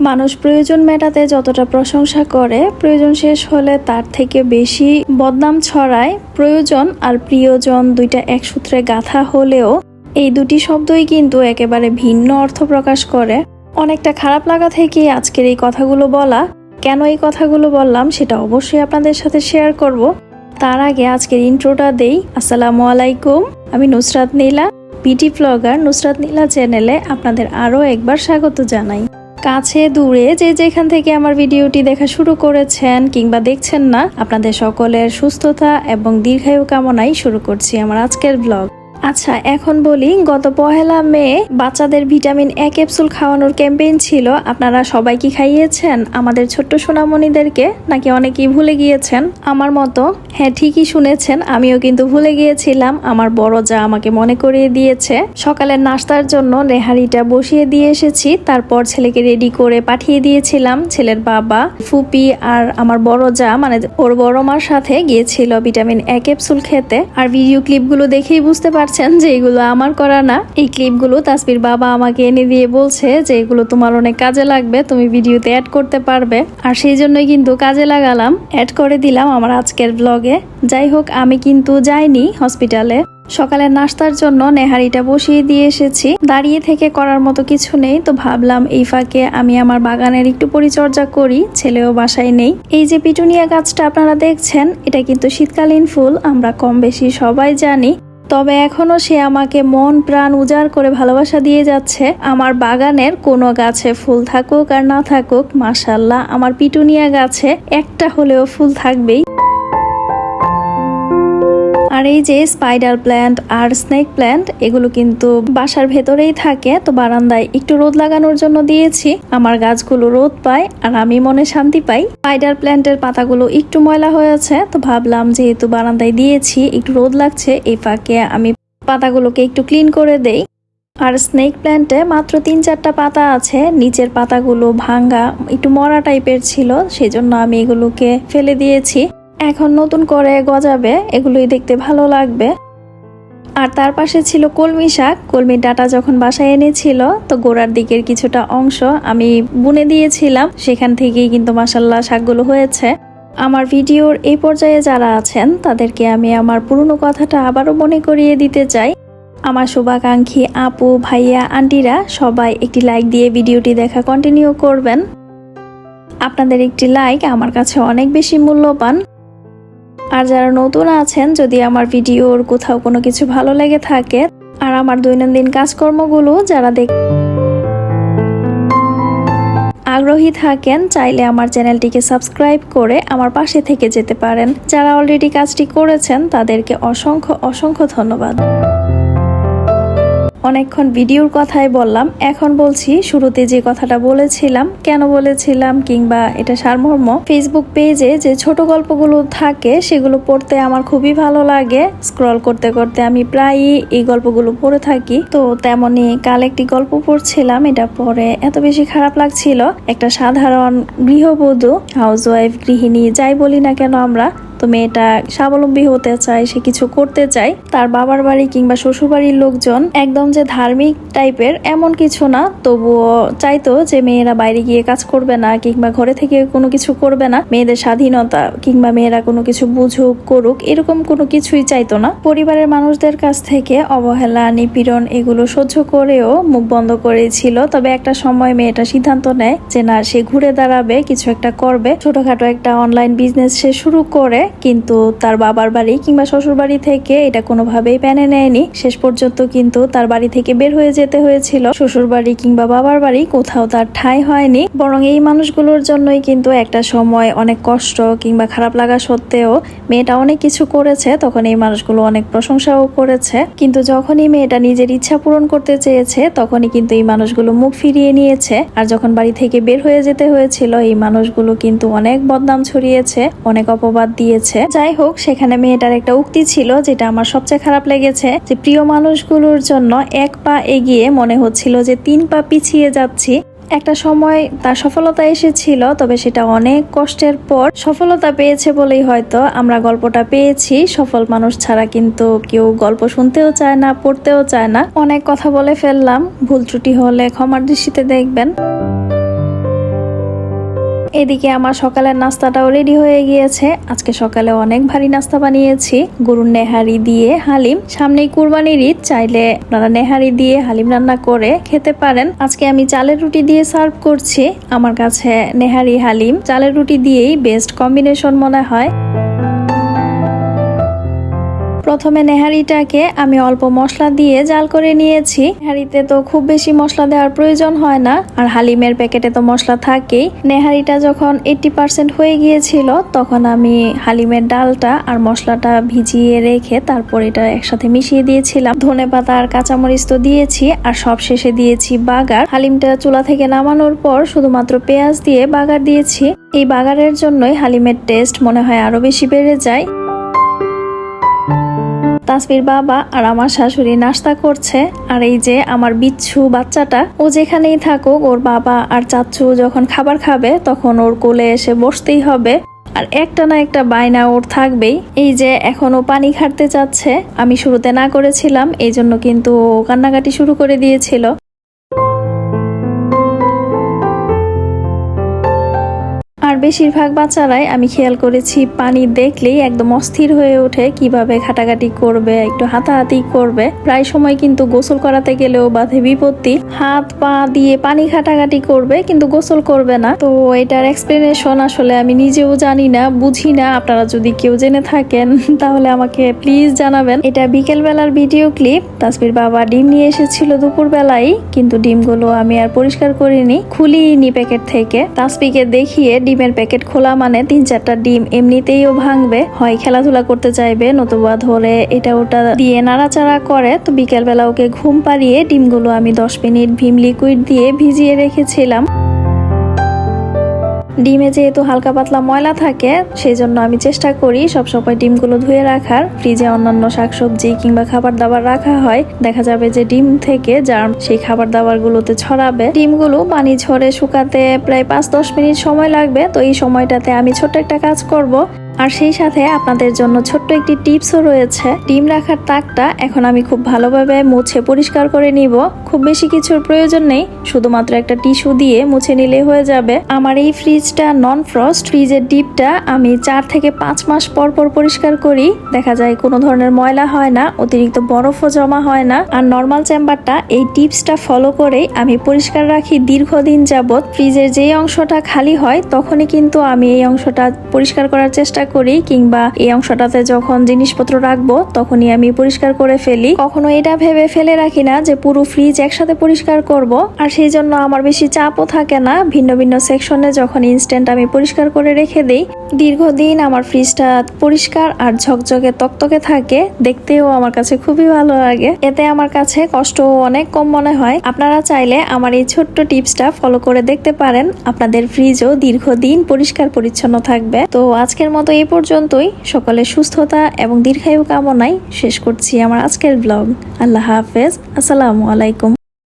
মানুষ প্রয়োজন মেটাতে যতটা প্রশংসা করে, প্রয়োজন শেষ হলে তার থেকে বেশি বদনাম ছড়ায়। প্রয়োজন আর প্রিয়জন দুইটা এক সূত্রে গাথা হলেও এই দুটি শব্দই কিন্তু একেবারে ভিন্ন অর্থ প্রকাশ করে। অনেকটা খারাপ লাগা থেকে আজকের এই কথাগুলো বলা। কেন এই কথাগুলো বললাম সেটা অবশ্যই আপনাদের সাথে শেয়ার করব। তার আগে আজকের ইন্ট্রোটা দেই। আসসালামু আলাইকুম, আমি নুসরাত নীলা, বিটি ব্লগার নুসরাত নীলা চ্যানেলে আপনাদের আরও একবার স্বাগত জানাই। কাছে দূরে যে যেখান থেকে আমার ভিডিওটি দেখা শুরু করেছেন কিংবা দেখছেন না, আপনাদের সকলের সুস্থতা এবং দীর্ঘায়ু কামনাই শুরু করছি আমার আজকের ব্লগ আচ্ছা এখন বলি, গত পহেলা মে বাচ্চাদের ভিটামিন এ ক্যাপসুল খাওয়ানোর ক্যাম্পেইন ছিল। আপনারা সবাই কি খাইয়েছেন? আমাদের ছোট্ট সোনামণিদেরকে নাকি অনেকেই ভুলে গিয়েছেন? আমার মতো হ্যাঁ ঠিকই শুনেছেন, আমিও কিন্তু ভুলে গিয়েছিলাম। আমার বড় যা আমাকে মনে করিয়ে দিয়েছে। সকালের নাস্তার জন্য নেহারিটা বসিয়ে দিয়ে এসেছি। তারপর ছেলেকে রেডি করে পাঠিয়ে দিয়েছিলাম। ছেলের বাবা, ফুপি আর আমার বড় যা মানে ওর বড় মার সাথে গিয়েছিল ভিটামিন এ ক্যাপসুল খেতে। আর ভিডিও ক্লিপগুলো দেখেই বুঝতে পারছেন যে এগুলো আমার করা না। এই ক্লিপগুলো তাসবির বাবা আমাকে এনে দিয়ে বলছে যে এগুলো তোমার অনেক কাজে লাগবে, তুমি ভিডিওতে অ্যাড করতে পারবে। আর সেই জন্যই কিন্তু কাজে লাগালাম অ্যাড করে দিলাম আমার আজকের ব্লগে যাই হোক, আমি কিন্তু যাইনি হসপিটালে সকালের নাস্তার জন্য নেহারিটা বসিয়ে দিয়ে এসেছি। দাঁড়িয়ে থেকে করার মতো কিছু নেই, তো ভাবলাম এই ফাঁকে আমি আমার বাগানের একটু পরিচর্যা করি, ছেলেও বাসায় নেই। এই যে পিটুনিয়া গাছটা আপনারা দেখছেন, এটা কিন্তু শীতকালীন ফুল, আমরা কম বেশি সবাই জানি। তবে এখনও সে আমাকে মন, প্রাণ উজাড় করে ভালোবাসা দিয়ে যাচ্ছে। আমার বাগানের কোনো গাছে ফুল থাকুক আর না থাকুক মাসাল্লাহ আমার পিটুনিয়া গাছে একটা হলেও ফুল থাকবেই। আর এই যে স্পাইডার প্ল্যান্ট আর স্নেক প্ল্যান্ট এগুলো কিন্তু বাসার ভেতরেই থাকে। তো বারান্দায় একটু রোদ লাগানোর জন্য দিয়েছি। আমার গাছগুলো রোদ পায় আর আমি মনে শান্তি পাই। স্পাইডার প্ল্যান্টের পাতাগুলো একটু ময়লা হয়েছে তো ভাবলাম যেহেতু বারান্দায় দিয়েছি, একটু রোদ লাগছে, এই ফাঁকে আমি পাতাগুলোকে একটু ক্লিন করে দেই। আর স্নেক প্ল্যান্টে মাত্র তিন চারটা পাতা আছে, নিচের পাতাগুলো ভাঙ্গা, একটু মরা টাইপের ছিল, সেজন্য আমি এগুলোকে ফেলে দিয়েছি। এখন নতুন করে গজাবে, এগুলোই দেখতে ভালো লাগবে। আর তার পাশে ছিল কলমি শাক। কলমির ডাটা যখন বাসায় এনেছিল, তো গোড়ার দিকের কিছুটা অংশ আমি বুনে দিয়েছিলাম। সেখান থেকেই কিন্তু মাসাল্লাহ শাকগুলো হয়েছে। আমার ভিডিওর এই পর্যায়ে যারা আছেন, তাদেরকে আমি আমার পুরনো কথাটা আবারও মনে করিয়ে দিতে চাই। আমার শুভাকাঙ্ক্ষী আপু, ভাইয়া, আন্টিরা, সবাই একটি লাইক দিয়ে ভিডিওটি দেখা কন্টিনিউ করবেন। আপনাদের একটি লাইক আমার কাছে অনেক বেশি মূল্যবান। আর যারা নতুন আছেন, যদি আমার ভিডিওর কোথাও কোনো কিছু ভালো লেগে থাকে, আর আমার দৈনন্দিন কাজকর্মগুলো যারা দেখ আগ্রহী থাকেন, চাইলে আমার চ্যানেলটিকে সাবস্ক্রাইব করে আমার পাশে থেকে যেতে পারেন। যারা অলরেডি কাজটি করেছেন, তাদেরকে অসংখ্য অসংখ্য ধন্যবাদ। অনেকক্ষণ ভিডিওর কথাই বললাম। এখন বলছি, শুরুতে যে কথাটা বলেছিলাম, কেন বলেছিলাম কিংবা এটা সারমর্ম? ফেসবুক পেজে যে ছোট গল্পগুলো থাকে, সেগুলো পড়তে আমার খুবই ভালো লাগে। স্ক্রল করতে করতে আমি প্রায়ই এই গল্পগুলো পড়ে থাকি। তো তেমনি কাল একটি গল্প পড়ছিলাম, এটা পরে এত বেশি খারাপ লাগছিল। একটা সাধারণ গৃহবধূ হাউস ওয়াইফ গৃহিণী, যাই বলি না কেন আমরা তো মেয়েটা স্বাবলম্বী হতে চায়, সে কিছু করতে চায়। তার বাবার বাড়ি কিংবা শ্বশুর বাড়ির লোকজন একদম যে ধার্মিক টাইপের এমন কিছু না, তবুও চাইতো যে মেয়েরা বাইরে গিয়ে কাজ করবে না কিংবা ঘরে থেকে কোনো কিছু করবে না। মেয়েদের স্বাধীনতা কিংবা মেয়েরা কোনো কিছু বুঝুক, করুক, এরকম কোনো কিছুই চাইতো না। পরিবারের মানুষদের কাছ থেকে অবহেলা, নিপীড়ন এগুলো সহ্য করেও মুখ বন্ধ করেছিল। তবে একটা সময় মেয়েটা সিদ্ধান্ত নেয় যে না, সে ঘুরে দাঁড়াবে, কিছু একটা করবে। ছোটখাটো একটা অনলাইন বিজনেস সে শুরু করে কিন্তু তার বাবার বাড়ি কিংবা শ্বশুর বাড়ি থেকে এটা কোনোভাবেই প্যানে নেয়নি। শেষ পর্যন্ত কিন্তু তার বাড়ি থেকে বের হয়ে যেতে হয়েছিল। শ্বশুর বাড়ি কিংবা বাবার বাড়ি কোথাও তার ঠাঁই হয়নি। বরং এই মানুষগুলোর জন্যই কিন্তু একটা সময় অনেক কষ্ট কিংবা খারাপ লাগা সত্ত্বেও মেয়েটা অনেক কিছু করেছে, তখন এই মানুষগুলো অনেক প্রশংসাও করেছে। কিন্তু যখনই মেয়েটা নিজের ইচ্ছা পূরণ করতে চেয়েছে, তখনই কিন্তু এই মানুষগুলো মুখ ফিরিয়ে নিয়েছে। আর যখন বাড়ি থেকে বের হয়ে যেতে হয়েছিল, এই মানুষগুলো কিন্তু অনেক বদনাম ছড়িয়েছে, অনেক অপবাদ দিয়ে দিয়েছে। যাই হোক, সেখানে মেয়েটার একটা উক্তি ছিল যেটা আমার সবচেয়ে খারাপ লেগেছে, যে প্রিয় মানুষগুলোর জন্য এক পা এগিয়ে মনে হচ্ছিল যে তিন পা পিছিয়ে যাচ্ছি। একটা সময় তার সফলতা এসেছিল, তবে সেটা অনেক কষ্টের পর সফলতা পেয়েছে বলেই হয়তো আমরা গল্পটা পেয়েছি। সফল মানুষ ছাড়া কিন্তু কেউ গল্প শুনতেও চায় না, পড়তেও চায় না। অনেক কথা বলে ফেললাম। ভুল ত্রুটি হলে ক্ষমার দৃষ্টিতে দেখবেন। এদিকে আমার সকালের নাস্তাটাও রেডি হয়ে গিয়েছে। আজকে সকালে অনেক ভারী নাস্তা বানিয়েছি। গরুর নেহারি দিয়ে হালিম। সামনেই কুরবানির ঈদ, চাইলে আপনারা নেহারি দিয়ে হালিম রান্না করে খেতে পারেন। আজকে আমি চালের রুটি দিয়ে সার্ভ করছি। আমার কাছে নেহারি হালিম। চালের রুটি দিয়েই বেস্ট কম্বিনেশন মনে হয়। প্রথমে নেহারিটাকে আমি অল্প মশলা দিয়ে জাল করে নিয়েছি। নেহারিতে তো খুব বেশি মশলা দেওয়ার প্রয়োজন হয় না, আর হালিমের প্যাকেটে তো মশলা থাকেই। নেহারিটা যখন এইটটি পার্সেন্ট হয়ে গিয়েছিল, তখন আমি হালিমের ডালটা আর মশলাটা ভিজিয়ে রেখে তারপর এটা একসাথে মিশিয়ে দিয়েছিলাম। ধনে পাতা আর কাঁচামরিচ তো দিয়েছি, আর সব শেষে দিয়েছি বাগার। হালিমটা চুলা থেকে নামানোর পর শুধুমাত্র পেঁয়াজ দিয়ে বাগার দিয়েছি। এই বাগারের জন্যই হালিমের টেস্ট মনে হয় আরও বেশি বেড়ে যায়। তাসমির বাবা আর আমার শাশুড়ি নাস্তা করছে। আর এই যে আমার বিচ্ছু বাচ্চাটা, ও যেখানেই থাকুক, ওর বাবা আর চাচ্ছু যখন খাবার খাবে, তখন ওর কোলে এসে বসতেই হবে। আর একটা না একটা বায়না ওর থাকবেই। এই যে এখনও পানি খাটতে চাচ্ছে, আমি শুরুতে না করেছিলাম এই জন্য কিন্তু ও কান্নাকাটি শুরু করে দিয়েছিল। আর বেশিরভাগ বাচ্চারাই আমি খেয়াল করেছি পানি দেখলেই একদম অস্থির হয়ে ওঠে, কীভাবে ঘাটাঘাটি করবে, একটু হাতাহাতি করবে। প্রায় সময় কিন্তু গোসল করাতে গেলেও বাধে বিপত্তি। হাত, পা দিয়ে পানি ঘাটাঘাটি করবে, কিন্তু গোসল করবে না। তো এটার এক্সপ্লেনেশন আসলে আমি নিজেও জানি না, বুঝি না। আপনারা যদি কেউ জেনে থাকেন, তাহলে আমাকে প্লিজ জানাবেন। এটা বিকেল বেলার ভিডিও ক্লিপ তাসবির বাবা ডিম নিয়ে এসেছিল দুপুর বেলায় কিন্তু ডিমগুলো আমি আর পরিষ্কার করিনি, খুলিনি প্যাকেট থেকে। তাসবিকে দেখিয়ে ডিমের প্যাকেট খোলা মানে তিন চারটা ডিম এমনিতেই ও ভাঙবে। হয় খেলাধুলা করতে চাইবে, নতুবা ধরে এটা ওটা দিয়ে নাড়াচাড়া করে। তো বিকেলবেলা ওকে ঘুম পাড়িয়ে ডিমগুলো আমি দশ মিনিট ভিম লিকুইড দিয়ে ভিজিয়ে রেখেছিলাম। ডিমে যেহেতু হালকা পাতলা ময়লা থাকে সেই জন্য আমি চেষ্টা করি সবসময় ডিমগুলো ধুয়ে রাখার। ফ্রিজে অন্যান্য শাকসবজি কিংবা খাবার দাবার রাখা হয়। দেখা যাবে যে ডিম থেকে জার্ম সেই খাবার দাবার গুলোতে ছড়াবে। ডিমগুলো পানি ঝরে শুকাতে প্রায় পাঁচ দশ মিনিট সময় লাগবে। তো এই সময়টাতে আমি ছোট্ট একটা কাজ করব। আর সেই সাথে আপনাদের জন্য ছোট্ট একটি টিপসও রয়েছে। ডিম রাখার তাকটা এখন আমি খুব ভালোভাবে মুছে পরিষ্কার করে নিব। খুব বেশি কিছুর প্রয়োজন নেই, শুধুমাত্র একটা টিস্যু দিয়ে মুছে নিলে হয়ে যাবে। আমার এই ফ্রিজটা নন ফ্রস্ট ফ্রিজের ডিপটা আমি চার থেকে পাঁচ মাস পর পর পরিষ্কার করি। দেখা যায় কোনো ধরনের ময়লা হয় না, অতিরিক্ত বরফও জমা হয় না। আর নর্মাল চেম্বারটা এই টিপসটা ফলো করেই আমি পরিষ্কার রাখি দীর্ঘদিন যাবৎ। ফ্রিজের যেই অংশটা খালি হয়, তখনই কিন্তু আমি এই অংশটা পরিষ্কার করার চেষ্টা করি কিংবা এই অংশটাতে যখন জিনিসপত্র রাখব, তখনই আমি পরিষ্কার করে ফেলি। কখনো এটা ভেবে ফেলে রাখি না যে পুরো ফ্রিজ একসাথে পরিষ্কার করব। আর সেই জন্য আমার বেশি চাপও থাকে না। ভিন্ন ভিন্ন সেকশনে যখন ইনস্ট্যান্ট আমি পরিষ্কার করে রেখে দিই, দীর্ঘদিন আমার ফ্রিজটা পরিষ্কার আর ঝকঝকে তকতকে থাকে। দেখতেও আমার কাছে খুবই ভালো লাগে। এতে আমার কাছে কষ্ট অনেক কম মনে হয়। আপনারা চাইলে আমার এই ছোট্ট টিপসটা ফলো করে দেখতে পারেন। আপনাদের ফ্রিজও দীর্ঘদিন পরিষ্কার পরিচ্ছন্ন থাকবে। তো আজকের মতো এই পর্যন্তই। সকলে সুস্থতা এবং দীর্ঘায়ু কামনায় শেষ করছি আমার আজকের ব্লগ। আল্লাহ হাফেজ। আসসালামু আলাইকুম।